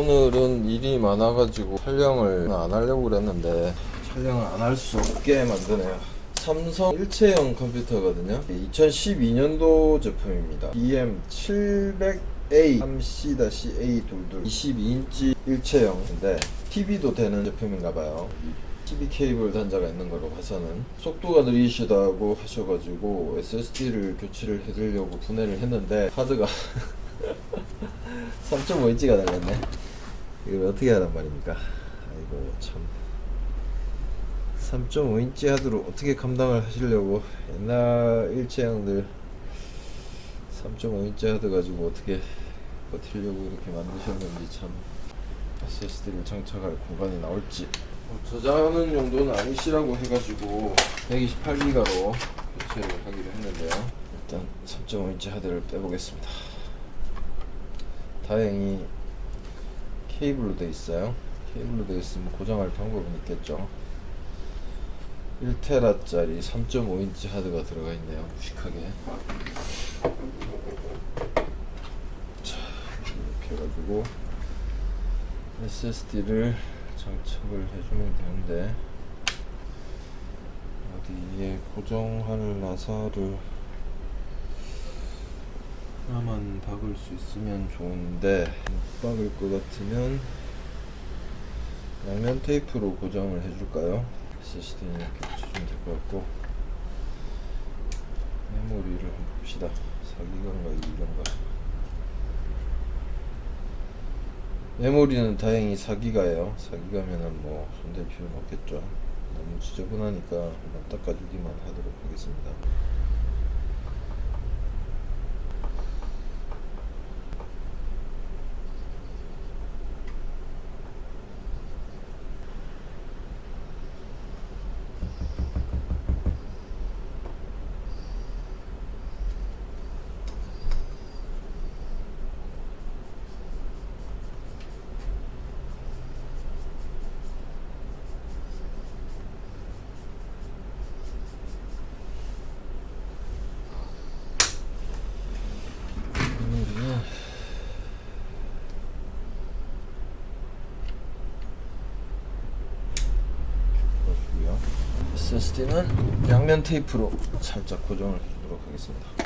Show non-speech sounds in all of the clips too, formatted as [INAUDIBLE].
오늘은 일이 많아가지고 촬영을 안 하려고 그랬는데 촬영을 안 할 수 없게 만드네요. 삼성 일체형 컴퓨터거든요. 2012년도 제품입니다. BM700A 3C-A22 22인치 일체형인데 TV도 되는 제품인가봐요. TV 케이블 단자가 있는 걸로 봐서는 속도가 느리시다고 하셔가지고 SSD를 교체를 해드리려고 분해를 했는데 하드가 [LAUGHS] 3.5인치가 달렸네. 이걸 어떻게 하란 말입니까? 아이고 참. 3.5인치 하드로 어떻게 감당을 하시려고 옛날 일체형들 3.5인치 하드 가지고 어떻게 버티려고 이렇게 만드셨는지 참 SSD를 장착할 공간이 나올지 뭐 저장하는 용도는 아니시라고 해가지고 128기가로 교체를 하기로 했는데요 일단 3.5인치 하드를 빼보겠습니다 다행히 케이블로 돼 있어요 케이블로 돼 있으면 고정할 방법은 있겠죠 1테라짜리 3.5인치 하드가 들어가 있네요. 무식하게. 자, 이렇게 해가지고 SSD를 장착을 해주면 되는데 어디에 고정할 나사를 하나만 박을 수 있으면 좋은데 못 박을 것 같으면 양면 테이프로 고정을 해줄까요? SSD는 이렇게 붙여주면 될 것 같고 메모리를 한번 봅시다. 4기가인가 2기가인가 메모리는 다행히 4기가예요. 4기가면은 뭐 손댈 필요는 없겠죠. 너무 지저분하니까 한번 닦아주기만 하도록 하겠습니다 메모리는 풀어주고요. SSD는 양면 테이프로 살짝 고정을 해주도록 하겠습니다.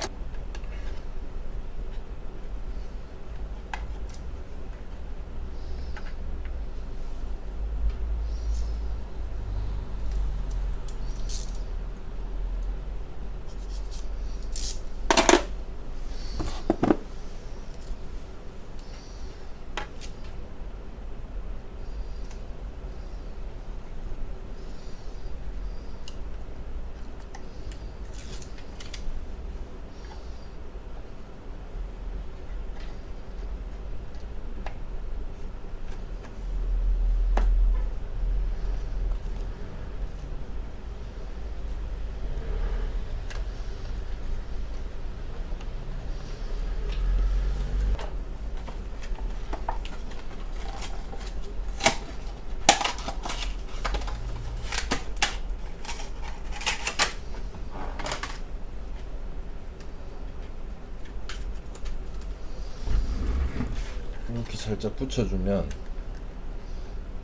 살짝 붙여주면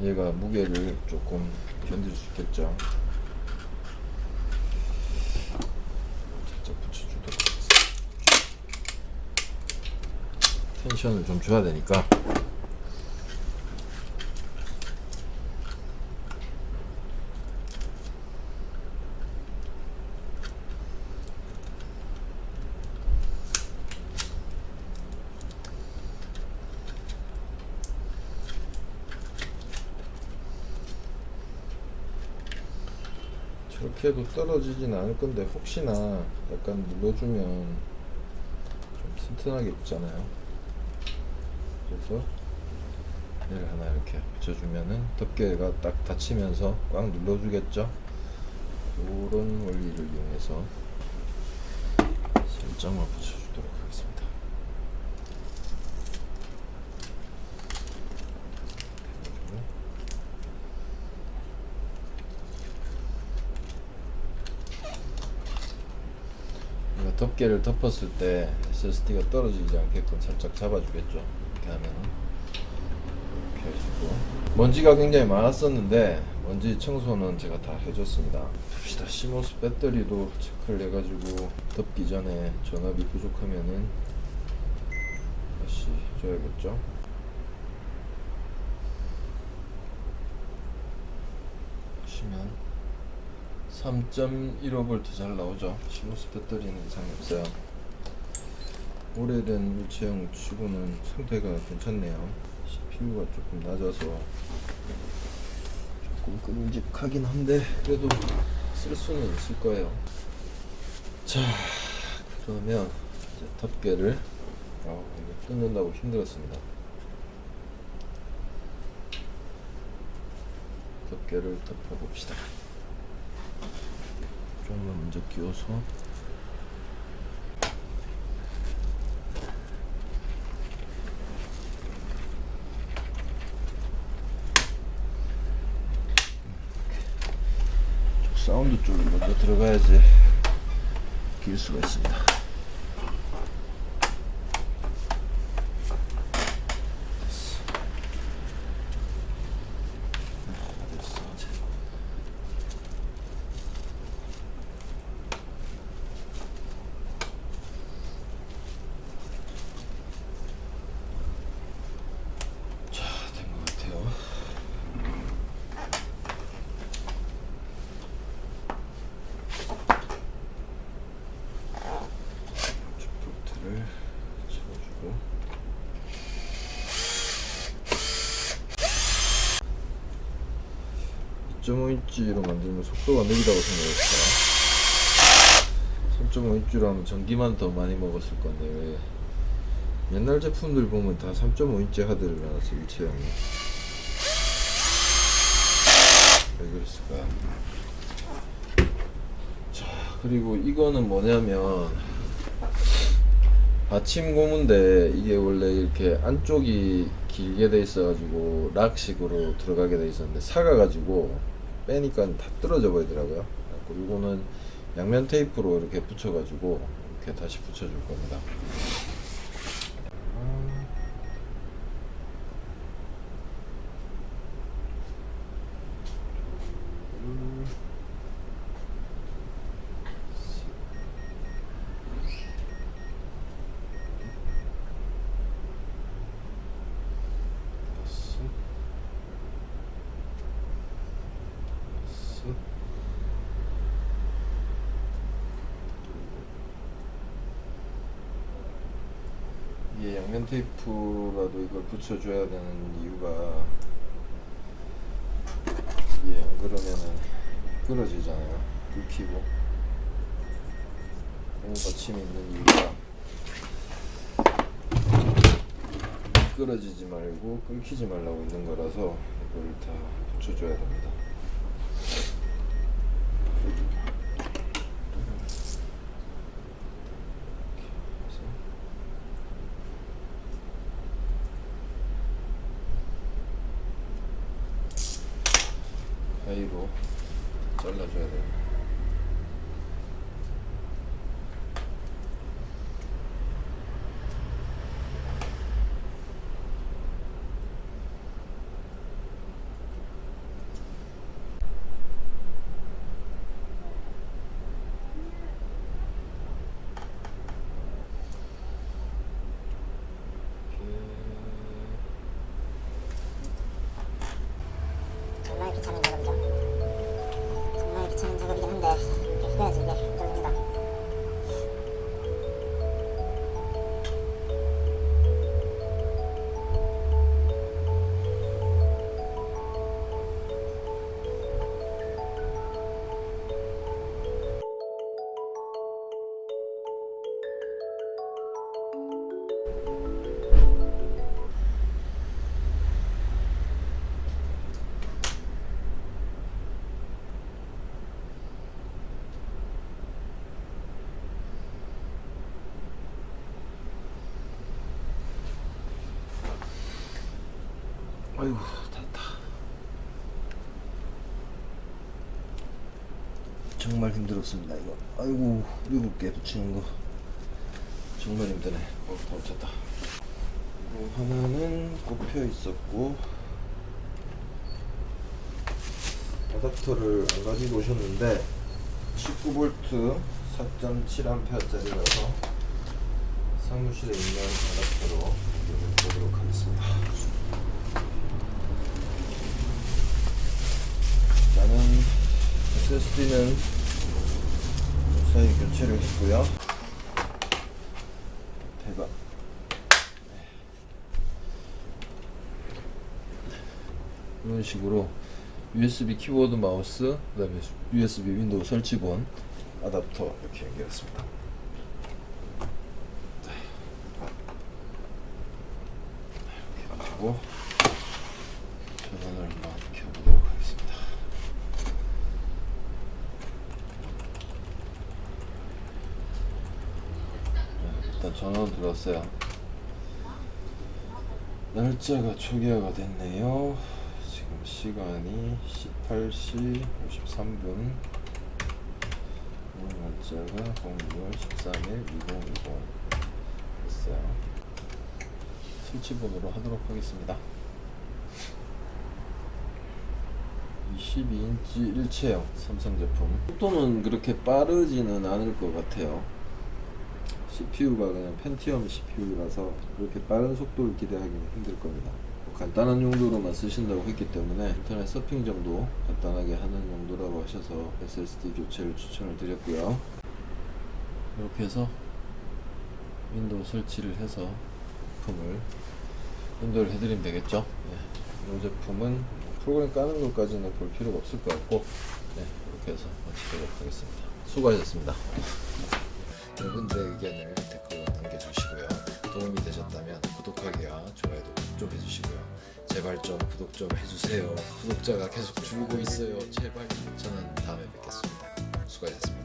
얘가 무게를 조금 견딜 수 있겠죠. 살짝 붙여주도록 하겠습니다. 텐션을 좀 줘야 되니까. 저렇게 해도 떨어지진 않을 건데 혹시나 약간 눌러주면 좀 튼튼하게 붙잖아요. 그래서 얘를 하나 이렇게 붙여주면은 덮개가 딱 닫히면서 꽉 눌러주겠죠? 그런 원리를 이용해서 살짝만 붙여주도록 하겠습니다 그리고 이거 덮개를 덮었을 때 SSD가 떨어지지 않게끔 살짝 잡아주겠죠. 이렇게 하면은 해주고 먼지가 굉장히 많았었는데 먼지 청소는 제가 다 해줬습니다. 봅시다. 시모스 배터리도 체크를 해가지고 덮기 전에 전압이 부족하면은 다시 줘야겠죠. 보시면 3.15V 잘 나오죠. 시모스 배터리는 이상이 없어요. 오래된 일체형 치고는 상태가 괜찮네요. CPU가 조금 낮아서 조금 끔찍하긴 한데 그래도 쓸 수는 있을 거예요. 자, 그러면 이제 덮개를 아, 이거 뜯는다고 힘들었습니다. 덮개를 덮어봅시다. 좀만 먼저 끼워서 사운드 쪽으로 먼저 들어가야지 길 수가 있습니다. 됐어. 아, 됐어, 이제. 자, 된 것 같아요. 볼트를 채워주고 (2.5인치로) 만들면 속도가 느리다고 생각했어요. 3.5인치로 하면 전기만 더 많이 먹었을 건데 왜? 옛날 제품들 보면 다 3.5인치 하드를 나왔어 일체형이 왜 그랬을까요? 자 그리고 이거는 뭐냐면 받침 고무인데 이게 원래 이렇게 안쪽이 길게 돼 있어가지고 락식으로 들어가게 돼 있었는데 사가가지고 빼니까 다 떨어져 버리더라고요. 그리고 이거는 양면 테이프로 이렇게 붙여가지고 이렇게 다시 붙여줄 겁니다. 음. 다섯, 여섯, 이게 양면 테이프라도 이걸 붙여줘야 되는 이유가 이게 안 그러면은 끊어지잖아요. 긁히고 고무 받침이 있는 이유가 끊어지지 말고 끊기지 말라고 있는 거라서 이걸 다 붙여줘야 됩니다. 이렇게 해서 가위로 잘라줘야 돼 아이고 됐다. 정말 힘들었습니다 이거. 아이고 일곱 개 붙이는 거 정말 힘드네. 어, 다 붙였다. 하나는 꼽혀 있었고 어댑터를 안 가지고 오셨는데 19V 4.7A짜리라서 사무실에 있는 어댑터로 보도록 하겠습니다. 일단은 SSD는 무사히 교체를 했고요. 대박. 이런 식으로 USB 키보드 마우스 그 다음에 USB 윈도우 설치본 아답터 이렇게 연결했습니다. 이렇게 하고 전원을 한번 켜보도록 하겠습니다. 네, 전원 들었어요. 날짜가 초기화가 됐네요. 지금 시간이 18시 53분. 오늘 날짜가 06월 13일 2020 됐어요. 설치본으로 하도록 하겠습니다. 22인치 일체형 삼성 제품. 속도는 그렇게 빠르지는 않을 것 같아요. CPU가 그냥 펜티엄 CPU라서 그렇게 빠른 속도를 기대하기는 힘들 겁니다. 뭐 간단한 용도로만 쓰신다고 했기 때문에 인터넷 서핑 정도 간단하게 하는 용도라고 하셔서 SSD 교체를 추천을 드렸고요. 이렇게 해서 윈도우 설치를 해서 제품을 윈도우를 해드리면 되겠죠. 네. 이 제품은 프로그램 까는 것까지는 볼 필요가 없을 것 같고 네, 이렇게 해서 마치도록 하겠습니다. 수고하셨습니다. 여러분들의 의견을 댓글로 남겨주시고요. 도움이 되셨다면 구독하기와 좋아요도 꼭좀 해주시고요. 제발 좀 구독 좀 해주세요. 구독자가 계속 줄고 있어요. 제발. 저는 다음에 뵙겠습니다. 수고하셨습니다.